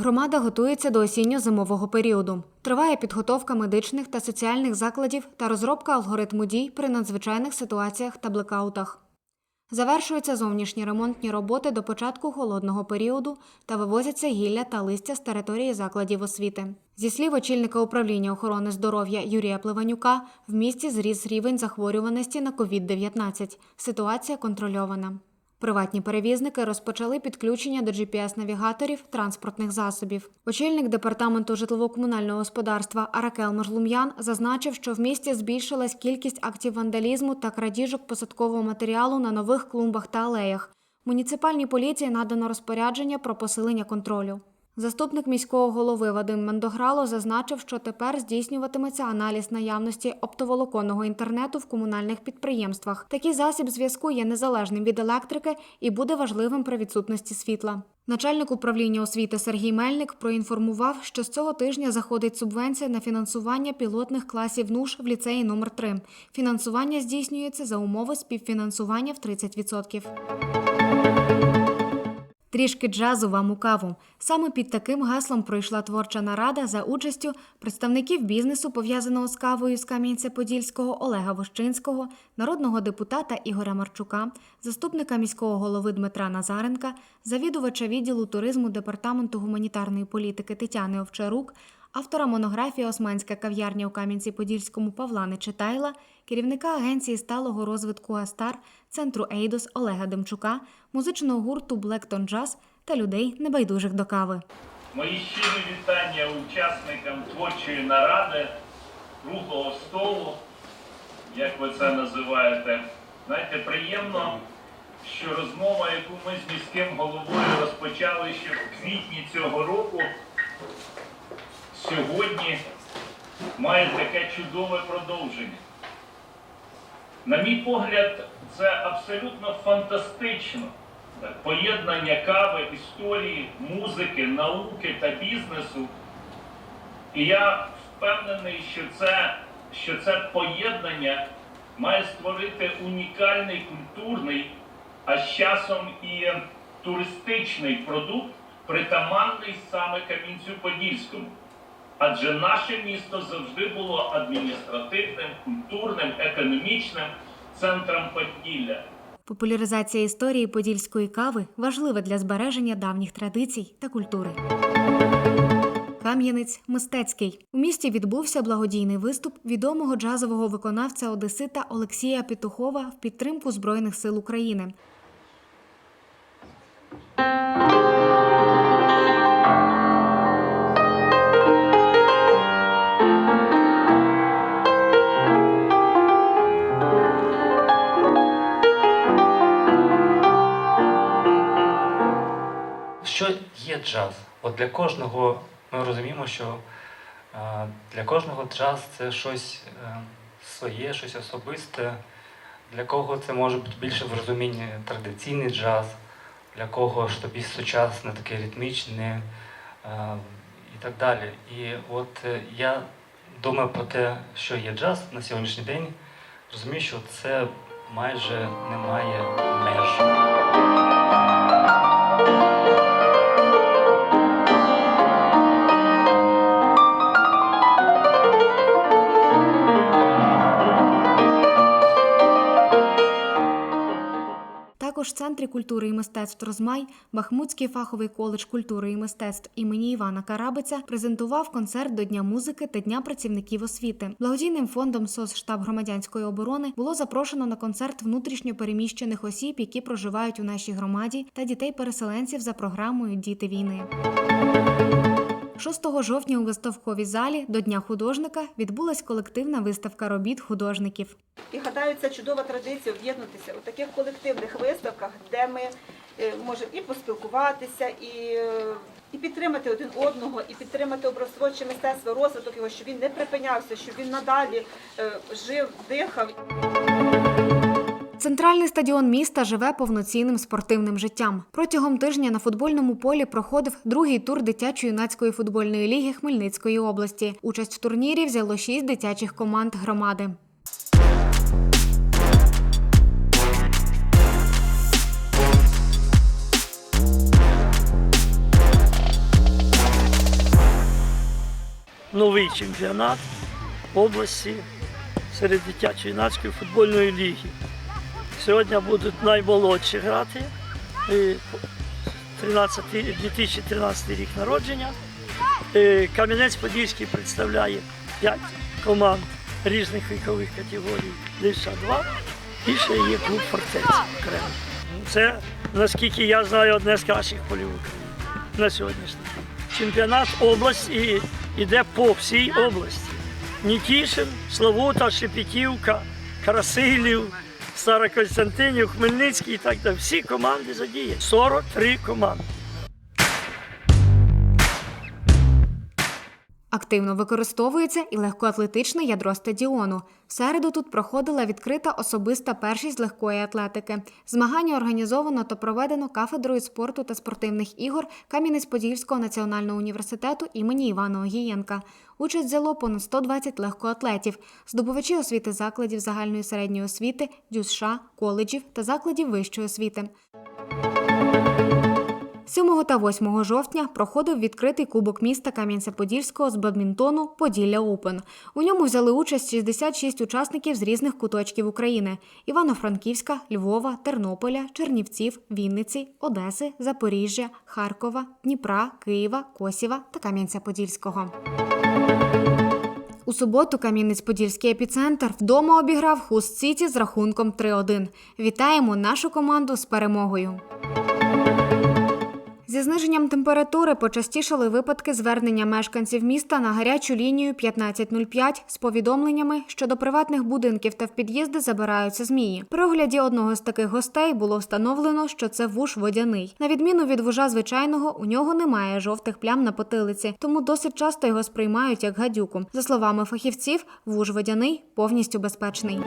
Громада готується до осінньо-зимового періоду. Триває підготовка медичних та соціальних закладів та розробка алгоритму дій при надзвичайних ситуаціях та блекаутах. Завершуються зовнішні ремонтні роботи до початку холодного періоду та вивозяться гілля та листя з території закладів освіти. Зі слів очільника управління охорони здоров'я Юрія Пливанюка, в місті зріс рівень захворюваності на COVID-19. Ситуація контрольована. Приватні перевізники розпочали підключення до GPS-навігаторів транспортних засобів. Очільник департаменту житлово-комунального господарства Аракел Можлум'ян зазначив, що в місті збільшилась кількість актів вандалізму та крадіжок посадкового матеріалу на нових клумбах та алеях. Муніципальній поліції надано розпорядження про посилення контролю. Заступник міського голови Вадим Мендограло зазначив, що тепер здійснюватиметься аналіз наявності оптоволоконного інтернету в комунальних підприємствах. Такий засіб зв'язку є незалежним від електрики і буде важливим при відсутності світла. Начальник управління освіти Сергій Мельник проінформував, що з цього тижня заходить субвенція на фінансування пілотних класів НУШ в ліцеї номер 3 Фінансування здійснюється за умови співфінансування в 30%. Трішки джазу вам у каву. Саме під таким гаслом пройшла творча нарада за участю представників бізнесу, пов'язаного з кавою з Кам'янця-Подільського Олега Вощинського, народного депутата Ігоря Марчука, заступника міського голови Дмитра Назаренка, завідувача відділу туризму департаменту гуманітарної політики Тетяни Овчарук, автора монографії Османська кав'ярня у Кам'янці-Подільському Павла Нечитайла, керівника агенції сталого розвитку Астар, центру Ейдос Олега Демчука, музичного гурту Блектон Джаз та людей небайдужих до кави. Мої щирі вітання учасникам творчої наради, круглого столу, як ви це називаєте. Знаєте, приємно, що розмова, яку ми з міським головою розпочали ще в квітні цього року, сьогодні має таке чудове продовження. На мій погляд, це абсолютно фантастично. Поєднання кави, історії, музики, науки та бізнесу. І я впевнений, що це, що це поєднання має створити унікальний культурний, а з часом і туристичний продукт, притаманний саме Кам'янцю-Подільському. Адже наше місто завжди було адміністративним, культурним, економічним центром Поділля. Популяризація історії подільської кави важлива для збереження давніх традицій та культури. Кам'янець мистецький у місті відбувся благодійний виступ відомого джазового виконавця Одесита Олексія Петухова в підтримку Збройних сил України. Джаз? От для кожного ми розуміємо, що е, для кожного джаз це щось е, своє, щось особисте. Для кого це може бути більше в розумінні традиційний джаз, для кого ж тобі сучасне, таке ритмічне е, і так далі. І от я думаю про те, що є джаз на сьогоднішній день, розумію, що це майже немає меж. Центрі культури і мистецтв Розмай Бахмутський фаховий коледж культури і мистецтв імені Івана Карабиця презентував концерт до Дня музики та Дня працівників освіти. Благодійним фондом СОС штаб громадянської оборони було запрошено на концерт внутрішньо переміщених осіб, які проживають у нашій громаді, та дітей-переселенців за програмою Діти війни. 6 жовтня у виставковій залі до Дня художника відбулась колективна виставка робіт художників. І гадаю, це чудова традиція об'єднатися у таких колективних виставках, де ми е, можемо і поспілкуватися, і, е, і підтримати один одного, і підтримати образотворче мистецтво, розвиток його, щоб він не припинявся, щоб він надалі е, жив, дихав. Центральний стадіон міста живе повноцінним спортивним життям. Протягом тижня на футбольному полі проходив другий тур дитячо-юнацької футбольної ліги Хмельницької області. Участь в турнірі взяло шість дитячих команд громади. новий чемпіонат області серед дитячо-юнацької футбольної ліги. Сьогодні будуть наймолодші грати. Е, 13, 2013 рік народження. Е, Кам'янець-Подільський представляє 5 команд різних вікових категорій Лиша 2 і ще є клуб фортеця окремо. Це, наскільки я знаю, одне з кращих полів України на сьогоднішній день. Чемпіонат області йде по всій області. Нікішин, Славута, Шепетівка, Красилів, Старокостянтинів, Хмельницький і так далі. Всі команди задіяні. 43 команди. Активно використовується і легкоатлетичне ядро стадіону. В середу тут проходила відкрита особиста першість легкої атлетики. Змагання організовано та проведено кафедрою спорту та спортивних ігор Кам'янець-Подільського національного університету імені Івана Огієнка. Участь взяло понад 120 легкоатлетів, здобувачі освіти закладів загальної середньої освіти, ДЮСШ, коледжів та закладів вищої освіти. 7 та 8 жовтня проходив відкритий кубок міста Кам'янця-Подільського з бадмінтону Поділля Опен. У ньому взяли участь 66 учасників з різних куточків України: Івано-Франківська, Львова, Тернополя, Чернівців, Вінниці, Одеси, Запоріжжя, Харкова, Дніпра, Києва, Косіва та Кам'янця-Подільського. У суботу Кам'янець-Подільський епіцентр вдома обіграв Хуст Сіті з рахунком 3-1. Вітаємо нашу команду з перемогою. Зі зниженням температури почастішали випадки звернення мешканців міста на гарячу лінію 1505 з повідомленнями, що до приватних будинків та в під'їзди забираються змії. При огляді одного з таких гостей було встановлено, що це вуж водяний. На відміну від вужа звичайного, у нього немає жовтих плям на потилиці, тому досить часто його сприймають як гадюку. За словами фахівців, вуж водяний повністю безпечний.